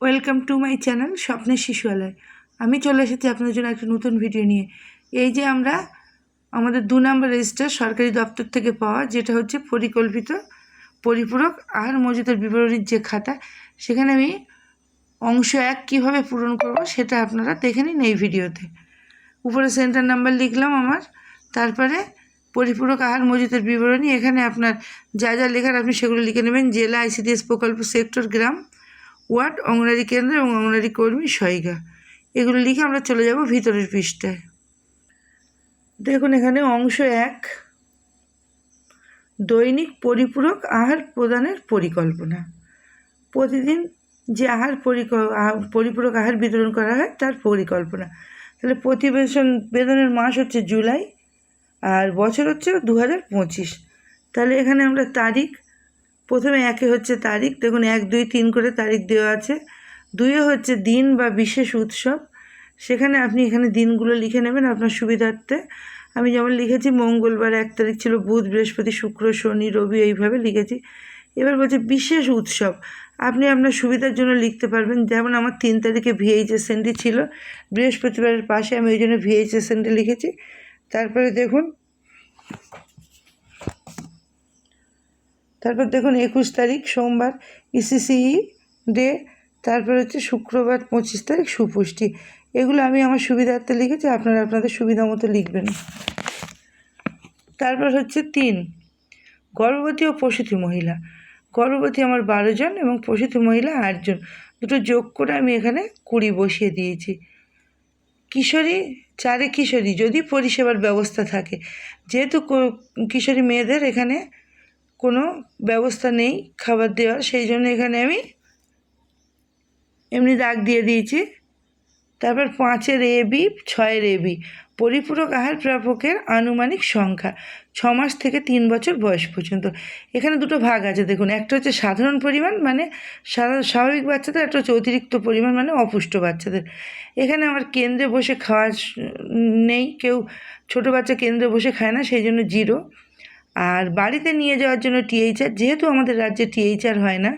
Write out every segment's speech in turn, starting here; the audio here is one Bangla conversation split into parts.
ওয়েলকাম টু মাই চ্যানেল স্বপ্নের শিশুয়ালয় আমি চলে এসেছি আপনাদের জন্য একটা নতুন ভিডিও নিয়ে। এই যে আমরা, আমাদের দু নম্বর রেজিস্টার সরকারি দপ্তর থেকে পাওয়া, যেটা হচ্ছে পরিকল্পিত, পরিপূরক আর মজুদের বিবরণীর যে খাতা, সেখানে আমি অংশ এক কীভাবে পূরণ করব সেটা আপনারা দেখে নিন এই ভিডিওতে। উপরে সেন্টার নাম্বার লিখলাম আমার, তারপরে পরিপূরক আহার মজুদের বিবরণী, এখানে আপনার যা যা লেখার আপনি সেগুলো লিখে নেবেন, জেলা আইসিডিএস প্রকল্প সেক্টর গ্রাম ওয়ার্ড অঙ্গনারী কেন্দ্র এবং অঙ্গনারী কর্মী সহায়িকা এগুলো লিখে আমরা চলে যাব ভিতরের পৃষ্ঠায়। দেখুন এখানে অংশ এক, দৈনিক পরিপূরক আহার প্রদানের পরিকল্পনা। প্রতিদিন যে আহার পরিক পরিপূরক আহার বিতরণ করা হয় তার পরিকল্পনা। তাহলে প্রতিবেদন বেতনের মাস হচ্ছে জুলাই, আর বছর হচ্ছে দু হাজার পঁচিশ। তাহলে এখানে আমরা তারিখ প্রথমে একে হচ্ছে তারিখ, দেখুন এক, দুই, তিন করে তারিখ দেওয়া আছে। দুইয়ে হচ্ছে দিন বা বিশেষ উৎসব। সেখানে আপনি এখানে দিনগুলো লিখে নেবেন আপনার সুবিধার্থে। আমি যেমন লিখেছি, মঙ্গলবার এক তারিখ ছিল, বুধ, বৃহস্পতি, শুক্র, শনি, রবি, এইভাবে লিখেছি। এবার বলছে বিশেষ উৎসব। আপনি আপনার সুবিধার জন্য লিখতে পারবেন। যেমন আমার তিন তারিখে ভিএইচএসএনডি ছিল, বৃহস্পতিবারের পাশে আমি ওই জন্য ভিএইচএসএনডি লিখেছি। তারপরে দেখুন তারপর দেখুন একুশ তারিখ, সোমবার, ইসিসিই ডে, তারপর হচ্ছে শুক্রবার, পঁচিশ তারিখ, সুপুষ্টি। এগুলো আমি আমার সুবিধার্থে লিখেছি, আপনারা আপনাদের সুবিধা মতো লিখবেন। তারপর হচ্ছে তিন, গর্ভবতী ও প্রসূতি মহিলা। গর্ভবতী আমার বারো জন এবং প্রসূতি মহিলা আটজন দুটো যোগ করে আমি এখানে কুড়ি বসিয়ে দিয়েছি। কিশোরী, চারে কিশোরী, যদি পরিষেবার ব্যবস্থা থাকে। যেহেতু কিশোরী মেয়েদের এখানে কোনো ব্যবস্থা নেই খাবার দেওয়ার, সেই জন্য এখানে আমি এমনি দাগ দিয়ে দিয়েছি। তারপর পাঁচের এ বি, ছয়ের এ বি, পরিপূরক আহার প্রাপকের আনুমানিক সংখ্যা ছ মাস থেকে তিন বছর বয়স পর্যন্ত। এখানে দুটো ভাগ আছে, দেখুন, একটা হচ্ছে সাধারণ পরিমাণ মানে স্বাভাবিক বাচ্চাদের, একটা হচ্ছে অতিরিক্ত পরিমাণ মানে অপুষ্ট বাচ্চাদের। এখানে আমার কেন্দ্রে বসে খাওয়া নেই, কেউ ছোটো বাচ্চা কেন্দ্রে বসে খায় না, সেই জন্য জিরো। আর বাড়িতে নিয়ে যাওয়ার জন্য টিএইচআর যেহেতু আমাদের রাজ্যে টিএইচআর হয় না,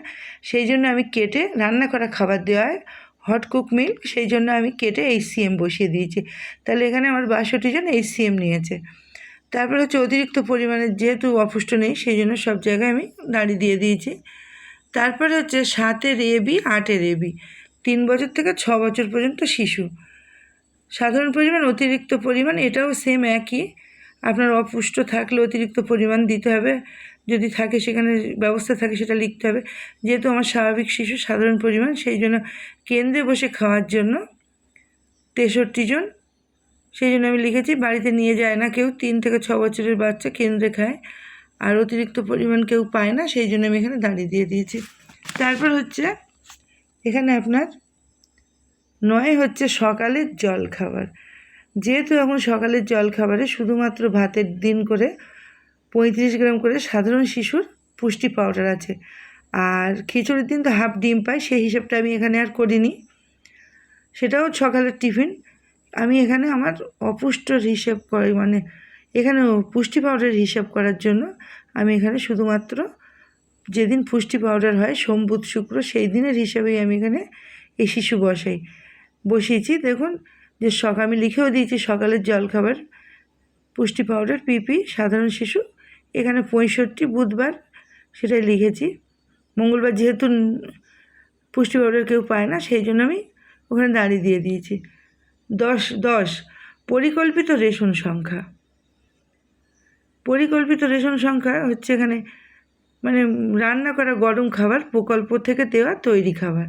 সেই জন্য আমি কেটে রান্না করা খাবার দেওয়া হয় হট কুক মিল্ক সেই জন্য আমি কেটে এই সিএম বসিয়ে দিয়েছি। তাহলে এখানে আমার বাষট্টি জন এই সিএম নিয়েছে। তারপরে হচ্ছে অতিরিক্ত পরিমাণে যেহেতু অপুষ্ট নেই, সেই জন্য সব জায়গায় আমি দাঁড়ি দিয়ে দিয়েছি। তারপরে হচ্ছে সাতের এ বি আটের এ বি তিন বছর থেকে ছ বছর পর্যন্ত শিশু। সাধারণ পরিমাণ অতিরিক্ত পরিমাণ এটাও সেম একই। আপনার অপুষ্ট থাকলে অতিরিক্ত পরিমাণ দিতে হবে। যদি থাকে সেখানে ব্যবস্থা থাকে সেটা লিখতে হবে। যেহেতু আমার স্বাভাবিক শিশু, সাধারণ পরিমাণ, সেই জন্য কেন্দ্রে বসে খাওয়ার জন্য তেষট্টি জন, সেই জন্য আমি লিখেছি, বাড়িতে নিয়ে যায় না কেউ, তিন থেকে ছ বছরের বাচ্চা কেন্দ্রে খায়। আর অতিরিক্ত পরিমাণ কেউ পায় না, সেই জন্য আমি এখানে দাঁড়িয়ে দিয়ে দিয়েছি। তারপর হচ্ছে, এখানে আপনার নয় হচ্ছে সকালের জল খাবার যেহেতু এখন সকালের জল খাবারে শুধুমাত্র ভাতের দিন করে পঁয়ত্রিশ গ্রাম করে সাধারণ শিশুর পুষ্টি পাউডার আছে। আর খিচুড়ির দিন তো হাফ ডিম পাই সেই হিসাবটা আমি এখানে আর করিনি। সেটাও সকালের টিফিন। আমি এখানে আমার অপুষ্টর হিসেব করি মানে এখানে পুষ্টি পাউডার হিসাব করার জন্য আমি এখানে শুধুমাত্র যেদিন পুষ্টি পাউডার হয়, সোম, বুধ, শুক্র, সেই দিনের হিসাবেই আমি এখানে এই শিশু বসাই। বসিয়েছি। দেখুন যে সক আমি লিখেও দিয়েছি সকালের জলখাবার পুষ্টি পাউডার, পিপি, সাধারণ শিশু। এখানে পঁয়ষট্টি বুধবার সেটাই লিখেছি। মঙ্গলবার যেহেতু পুষ্টি পাউডার কেউ পায় না, সেই জন্য আমি ওখানে দাঁড়িয়ে দিয়ে দিয়েছি। দশ দশ, পরিকল্পিত রেশন সংখ্যা। পরিকল্পিত রেশন সংখ্যা হচ্ছে এখানে মানে রান্না করা গরম খাবার, প্রকল্প থেকে দেওয়া তৈরি খাবার।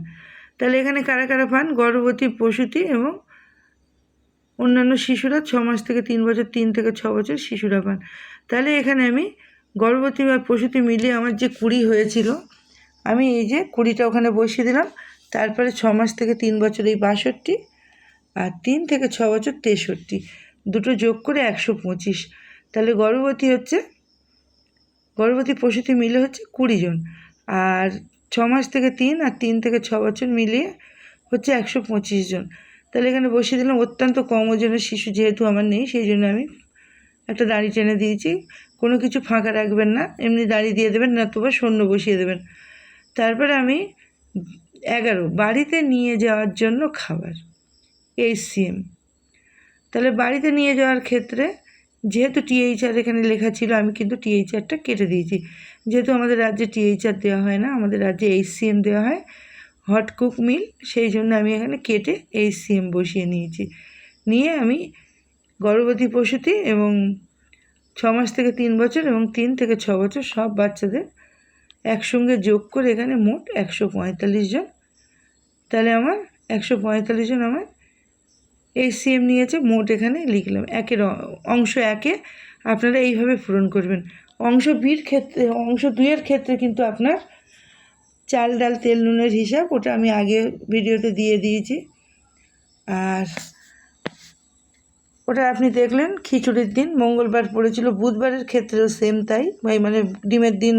তাহলে এখানে কারা কারা পান? গর্ভবতী, প্রসূতি এবং অন্যান্য শিশুরা ছ মাস থেকে তিন বছর, তিন থেকে ছ বছর শিশুরা পান। তাহলে এখানে আমি গর্ভবতী বা প্রসূতি মিলিয়ে আমার যে কুড়ি হয়েছিল, আমি এই যে কুড়িটা ওখানে বসিয়ে দিলাম। তারপরে ছ মাস থেকে তিন বছর এই বাষট্টি আর তিন থেকে ছ বছর তেষট্টি। দুটো যোগ করে একশো পঁচিশ। তাহলে গর্ভবতী হচ্ছে, গর্ভবতী প্রসূতি মিলে হচ্ছে কুড়ি জন। আর ছ মাস থেকে তিন আর তিন থেকে ছ বছর মিলিয়ে হচ্ছে একশো পঁচিশ জন। তাহলে এখানে বসিয়ে দিলাম। অত্যন্ত কম ওজনের শিশু যেহেতু আমার নেই, সেই জন্য আমি একটা দাড়ি টেনে দিয়েছি। কোনো কিছু ফাঁকা রাখবেন না, এমনি দাড়ি দিয়ে দেবেন নতুবা শূন্য বসিয়ে দেবেন। তারপরে আমি এগারো, বাড়িতে নিয়ে যাওয়ার জন্য খাবার এইচসিএম তাহলে বাড়িতে নিয়ে যাওয়ার ক্ষেত্রে যেহেতু টিএইচআর এখানে লেখা ছিল, আমি কিন্তু টিএইচআরটা কেটে দিয়েছি। যেহেতু আমাদের রাজ্যে টিএইচআর দেওয়া হয় না, আমাদের রাজ্যে এইচসিএম দেওয়া হয় হট কুক মিল, সেই জন্য আমি এখানে কেটে এইচসিএম বসিয়ে নিয়েছি। নিয়ে আমি গর্ভবতী প্রসূতি এবং ছ মাস থেকে তিন বছর এবং তিন থেকে ছ বছর সব বাচ্চাদের একসঙ্গে যোগ করে এখানে মোট একশো পঁয়তাল্লিশ জন। তাহলে আমার একশো পঁয়তাল্লিশ জন আমার এই সিএম নিয়েছে, মোট এখানে লিখলাম। একের অংশ একে, আপনারা এইভাবে পূরণ করবেন। অংশ বির ক্ষেত্রে, অংশ দুইয়ের ক্ষেত্রে কিন্তু আপনার চাল ডাল, তেল নুনের হিসাব, ওটা আমি আগে ভিডিওতে দিয়ে দিয়েছি। আর ওটা আপনি দেখলেন, খিচুড়ির দিন, মঙ্গলবার পড়েছিল, বুধবারের ক্ষেত্রেও সেম তাই। মানে ডিমের দিন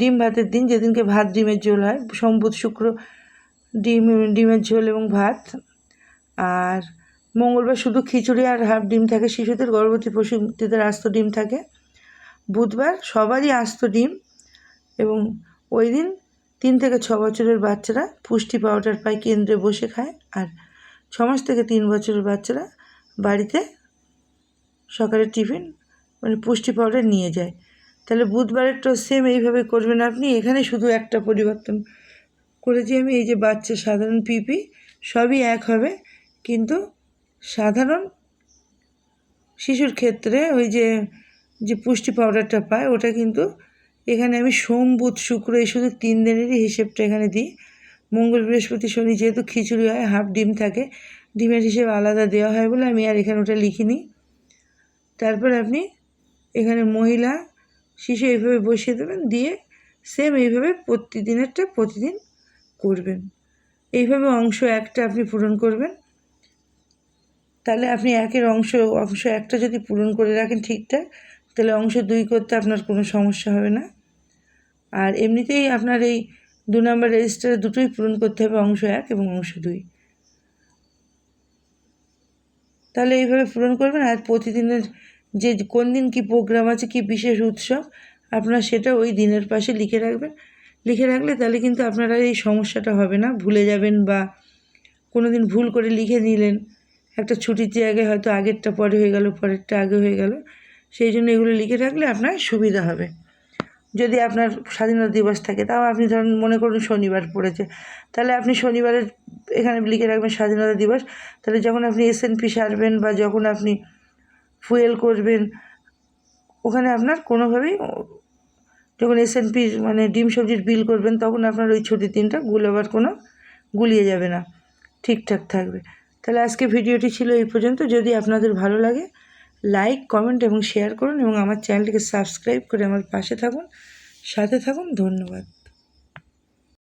ডিম ভাতের দিন, যেদিনকে ভাত ডিমের ঝোল হয় সোম বুধ শুক্র ডিম, ডিমের ঝোল এবং ভাত। আর মঙ্গলবার শুধু খিচুড়ি আর হাফ ডিম থাকে, শিশুদের গর্ভবতী পশুদের আস্ত ডিম থাকে। বুধবার সবারই আস্ত ডিম এবং ওই দিন তিন থেকে ছ বছরের বাচ্চারা পুষ্টি পাউডার পায় কেন্দ্রে বসে খায় আর ছ মাস থেকে তিন বছরের বাচ্চারা বাড়িতে সকালের টিফিন মানে পুষ্টি পাউডার নিয়ে যায়। তাহলে বুধবারেরটা সেম এইভাবে করবেন আপনি। এখানে শুধু একটা পরিবর্তন করেছি আমি, এই যে বাচ্চা সাধারণ পিপি সবই এক হবে। কিন্তু সাধারণ শিশুর ক্ষেত্রে ওই যে যে পুষ্টি পাউডারটা পায়, ওটা কিন্তু এখানে আমি সোম, বুধ, শুক্র এই শুধু তিন দিনেরই হিসেবটা এখানে দিই। মঙ্গল, বৃহস্পতি, শনি যেহেতু খিচুড়ি হয়, হাফ ডিম থাকে, ডিমের হিসেবে আলাদা দেওয়া হয় বলে আমি আর এখানে ওটা লিখিনি। তারপর আপনি এখানে মহিলা, শিশু এইভাবে বসিয়ে দেবেন, দিয়ে সেম এইভাবে প্রতিদিনেরটা প্রতিদিন করবেন। এইভাবে অংশ একটা আপনি পূরণ করবেন। তাহলে আপনি একের অংশ অংশ একটা যদি পূরণ করে রাখেন ঠিকঠাক, তাহলে অংশ দুই করতে আপনার কোনো সমস্যা হবে না। আর এমনিতেই আপনার এই দু নম্বর রেজিস্টারে দুটোই পূরণ করতে হবে, অংশ এক এবং অংশ দুই। তাহলে এইভাবে পূরণ করবেন আর প্রতিদিনের যে কোন দিন কী প্রোগ্রাম আছে, কী বিশেষ উৎসব, আপনার সেটা ওই দিনের পাশে লিখে রাখবেন। লিখে রাখলে তাহলে কিন্তু আপনার এই সমস্যাটা হবে না, ভুলে যাবেন বা কোনো দিন ভুল করে লিখে নিলেন। একটা ছুটির জায়গায় হয়তো আগেরটা পরে হয়ে গেল, পরেরটা আগে হয়ে গেল, সেই জন্য এগুলো লিখে রাখলে আপনার সুবিধা হবে। যদি আপনার স্বাধীনতা দিবস থাকে, তাও আপনি ধরুন মনে করুন শনিবার পড়েছে, তাহলে আপনি শনিবারের এখানে লিখে রাখবেন স্বাধীনতা দিবস। তাহলে যখন আপনি এস এসএনপি সারবেন বা যখন আপনি ফুয়েল করবেন, ওখানে আপনার কোনোভাবেই যখন এসএনপি মানে ডিম সবজির বিল করবেন, তখন আপনার ওই ছুটির দিনটা গুলোবার কোনো গুলিয়ে যাবে না। ঠিকঠাক থাকবে। তাহলে আজকে ভিডিওটি ছিল এই পর্যন্ত। যদি আপনাদের ভালো লাগে লাইক কমেন্ট এবং শেয়ার করুন এবং আমার চ্যানেলটিকে সাবস্ক্রাইব করে আমার পাশে থাকুন। সাথে থাকুন, ধন্যবাদ।